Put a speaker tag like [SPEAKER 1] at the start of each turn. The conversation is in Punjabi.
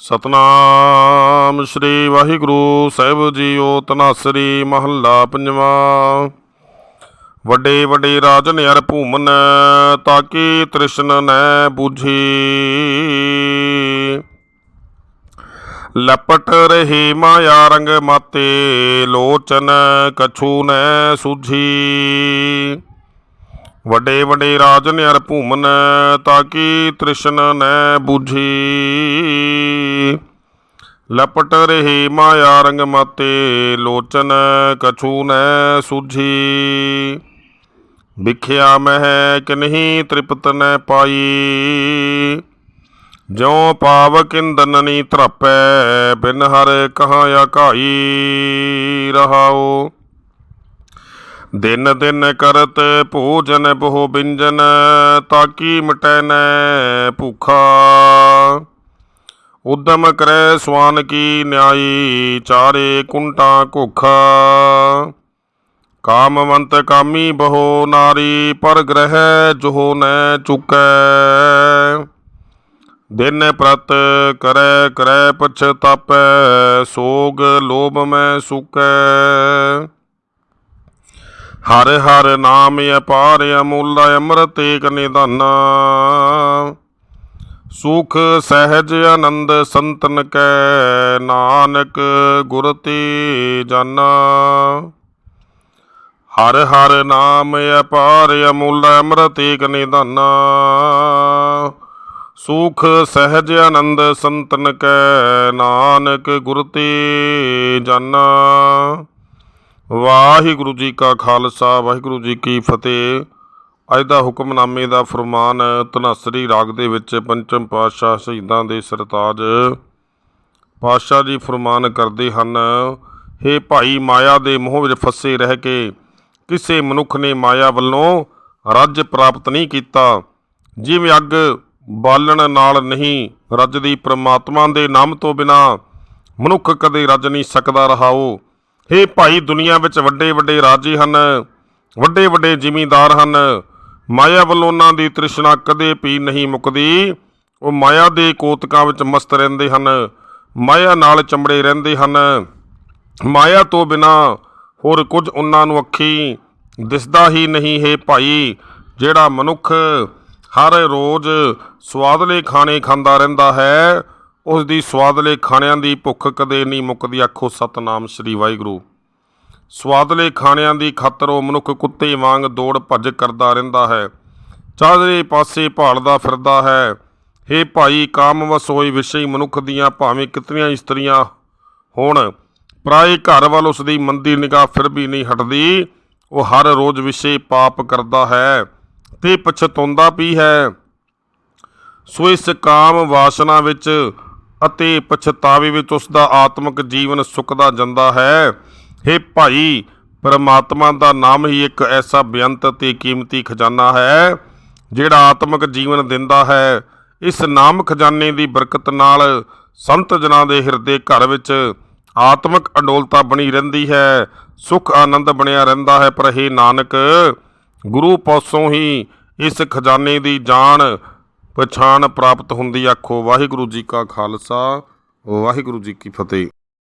[SPEAKER 1] ਸਤਨਾਮ ਸ੍ਰੀ ਵਾਹਿਗੁਰੂ ਸਾਹਿਬ ਜੀਓ ਤਨਾਸਰੀ ਮਹੱਲਾ ਪੰਜਵਾਂ। ਵੱਡੇ ਵੱਡੇ ਰਾਜਨ ਅਰ ਭੂਮਨ ਤਾਕੀ ਤ੍ਰਿਸ਼ਨ ਨੈ ਬੂਝੀ। ਲਪਟ ਰਹੀ ਮਾਇਆ ਰੰਗ ਮਾਤੇ ਲੋਚਨ ਕਛੂ ਨੈ ਸੁਝੀ। ਵੱਡੇ ਵੱਡੇ ਰਾਜਨ ਅਰ ਭੂਮਨ ਤਾਕੀ ਤ੍ਰਿਸ਼ਨ ਨੈ ਬੂਝੀ। ਲਪਟ ਰਹੀ ਮਾਇਆ ਰੰਗ ਮਾਤੇ ਲੋਚਨ ਕਛੂ ਨੈ ਸੁਝੀ। ਵਿਖਿਆ ਮਹਿ ਕਿਨਹੀ ਤ੍ਰਿਪਤ ਨੈ ਪਾਈ। ਜਿਉ ਪਾਵ ਕਿੰਦਨ ਨੀ ਧਰਪੈ ਬਿਨ ਹਰ ਕਹਾਂ ਆਕਾਈ ਰਹਾਓ ਦਿਨ ਦਿਨ ਕਰਤ ਭੋਜਨ ਬਹੁ ਬਿੰਜਨ, ਤਾਕੀ ਮਟੈ ਨੈ ਭੂਖਾ। ਉਦਮ ਕਰੈ ਸਵਾਨ ਕੀ ਨਿਆਈ, ਚਾਰੇ ਕੁੰਟਾਂ ਘੋਖਾ। ਕਾਮਵੰਤ ਕਾਮੀ ਬਹੋ ਨਾਰੀ, ਪਰ ਗ੍ਰਹਿ ਜੋਹ ਨੈ ਚੁਕੈ। ਦਿਨ ਪ੍ਰਤ ਕਰੈ ਕਰੈ ਪਛਤਾਪੈ ਸੋਗ ਲੋਭ ਮੈਂ ਸੁਕੈ। ਹਰ ਹਰ ਨਾਮ ਅਪਾਰ ਅਮੁੱਲ ਅੰਮ੍ਰਿਤ ਏਕ ਨਿਧਾਨਾ। ਸੁਖ ਸਹਿਜ ਆਨੰਦ ਸੰਤਨ ਕੈ ਨਾਨਕ ਗੁਰ ਤੇ ਜਾਨਾ ਹਰ ਹਰ ਨਾਮ ਅਪਾਰ ਅਮੁੱਲ ਅੰਮ੍ਰਿਤ ਏਕ ਨਿਧਾਨਾ। ਸੁਖ ਸਹਿਜ ਆਨੰਦ ਸੰਤਨ ਕੈ ਨਾਨਕ ਗੁਰ ਤੇ ਜਾਨਾ ਵਾਹਿਗੁਰੂ ਜੀ ਕਾ ਖਾਲਸਾ, ਵਾਹਿਗੁਰੂ ਜੀ ਕੀ ਫਤਿਹ। ਅੱਜ ਦਾ ਹੁਕਮਨਾਮੇ ਦਾ ਫਰਮਾਨ ਧਨਸਰੀ ਰਾਗ ਦੇ ਵਿੱਚ ਪੰਚਮ ਪਾਤਸ਼ਾਹ ਸ਼ਹੀਦਾਂ ਦੇ ਸਰਤਾਜ। ਪਾਤਸ਼ਾਹ ਜੀ ਫਰਮਾਨ ਕਰਦੇ ਹਨ, ਹੇ ਭਾਈ ਮਾਇਆ ਦੇ ਮੋਹ ਵਿੱਚ ਫਸੇ ਰਹਿ ਕੇ, ਕਿਸੇ ਮਨੁੱਖ ਨੇ ਮਾਇਆ ਵੱਲੋਂ ਰੱਜ ਪ੍ਰਾਪਤ ਨਹੀਂ ਕੀਤਾ। ਜਿਵੇਂ ਅੱਗ ਬਾਲਣ ਨਾਲ ਨਹੀਂ ਰੱਜਦੀ, ਪ੍ਰਮਾਤਮਾ ਦੇ ਨਾਮ ਤੋਂ ਬਿਨਾ ਮਨੁੱਖ ਕਦੇ ਰੱਜ ਨਹੀਂ ਸਕਦਾ ਰਹਾਓ। ਹੇ ਭਾਈ ਦੁਨੀਆ ਵਿੱਚ ਵੱਡੇ ਵੱਡੇ ਰਾਜੇ ਹਨ ਵੱਡੇ ਵੱਡੇ ਜ਼ਿਮੀਂਦਾਰ ਹਨ। ਮਾਇਆ ਵੱਲੋਂ ਉਹਨਾਂ ਦੀ ਤ੍ਰਿਸ਼ਨਾ ਕਦੇ ਵੀ ਨਹੀਂ ਮੁੱਕਦੀ। ਉਹ ਮਾਇਆ ਦੇ ਕੋਤਕਾਂ ਵਿੱਚ ਮਸਤ ਰਹਿੰਦੇ ਹਨ, ਮਾਇਆ ਨਾਲ ਚੰਬੜੇ ਰਹਿੰਦੇ ਹਨ। ਮਾਇਆ ਤੋਂ ਬਿਨਾ ਹੋਰ ਕੁਝ ਉਹਨਾਂ ਨੂੰ ਅੱਖੀ ਦਿਸਦਾ ਹੀ ਨਹੀਂ, ਹੈ ਭਾਈ, ਜਿਹੜਾ ਮਨੁੱਖ ਹਰ ਰੋਜ਼ ਸਵਾਦਲੇ ਖਾਣੇ ਖਾਂਦਾ ਰਹਿੰਦਾ ਹੈ। ਉਸ ਦੀ ਸਵਾਦਲੇ ਖਾਣਿਆਂ ਦੀ ਭੁੱਖ ਕਦੇ ਨਹੀਂ ਮੁੱਕਦੀ, ਆਖੋ ਸਤਨਾਮ ਸ੍ਰੀ ਵਾਹਿਗੁਰੂ। ਸਵਾਦਲੇ ਖਾਣਿਆਂ ਦੀ ਖਾਤਰ ਉਹ ਮਨੁੱਖ ਕੁੱਤੇ ਵਾਂਗ ਦੌੜ ਭੱਜ ਕਰਦਾ ਰਹਿੰਦਾ ਹੈ। ਚਾਰੇ ਪਾਸੇ ਭਾਲਦਾ ਫਿਰਦਾ ਹੈ। ਹੇ ਭਾਈ ਕਾਮ ਹੋਏ ਵਿਸ਼ੇ ਮਨੁੱਖ ਦੀਆਂ ਭਾਵੇਂ ਕਿਤਨੀਆਂ ਇਸਤਰੀਆਂ ਹੋਣ, ਪਰਾਏ ਘਰ ਵੱਲ ਉਸ ਦੀ ਮੰਦੀ ਨਿਗਾਹ ਫਿਰ ਵੀ ਨਹੀਂ ਹਟਦੀ। ਉਹ ਹਰ ਰੋਜ਼ ਵਿਸ਼ੇ ਪਾਪ ਕਰਦਾ ਹੈ ਤੇ ਪਛਤਾਉਂਦਾ ਵੀ ਹੈ। ਸੋ ਇਸ ਕਾਮ ਵਾਸਨਾ ਵਿੱਚ ਅਤੇ ਪਛਤਾਵੇ ਵਿੱਚ ਉਸ ਦਾ ਆਤਮਿਕ ਜੀਵਨ ਸੁੱਕਦਾ ਜਾਂਦਾ ਹੈ। ਹੇ ਭਾਈ, ਪਰਮਾਤਮਾ ਦਾ ਨਾਮ ਹੀ ਇੱਕ ਐਸਾ ਬੇਅੰਤ ਤੇ ਕੀਮਤੀ ਖਜ਼ਾਨਾ ਹੈ, ਜਿਹੜਾ ਆਤਮਿਕ ਜੀਵਨ ਦਿੰਦਾ ਹੈ। ਇਸ ਨਾਮ ਖਜ਼ਾਨੇ ਦੀ ਬਰਕਤ ਨਾਲ ਸੰਤ ਜਨਾਂ ਦੇ ਹਿਰਦੇ ਘਰ ਵਿੱਚ ਆਤਮਿਕ ਅਡੋਲਤਾ ਬਣੀ ਰਹਿੰਦੀ ਹੈ, ਸੁਖ ਆਨੰਦ ਬਣਿਆ ਰਹਿੰਦਾ ਹੈ। ਪਰ ਇਹ ਨਾਨਕ, ਗੁਰੂ ਪਾਸੋਂ ਹੀ ਇਸ ਖਜ਼ਾਨੇ ਦੀ ਜਾਣ ਪਛਾਣ ਪ੍ਰਾਪਤ ਹੁੰਦੀ ਆਖੋ। ਵਾਹਿਗੁਰੂ ਜੀ ਕਾ ਖਾਲਸਾ ਵਾਹਿਗੁਰੂ ਜੀ ਕੀ ਫਤਿਹ।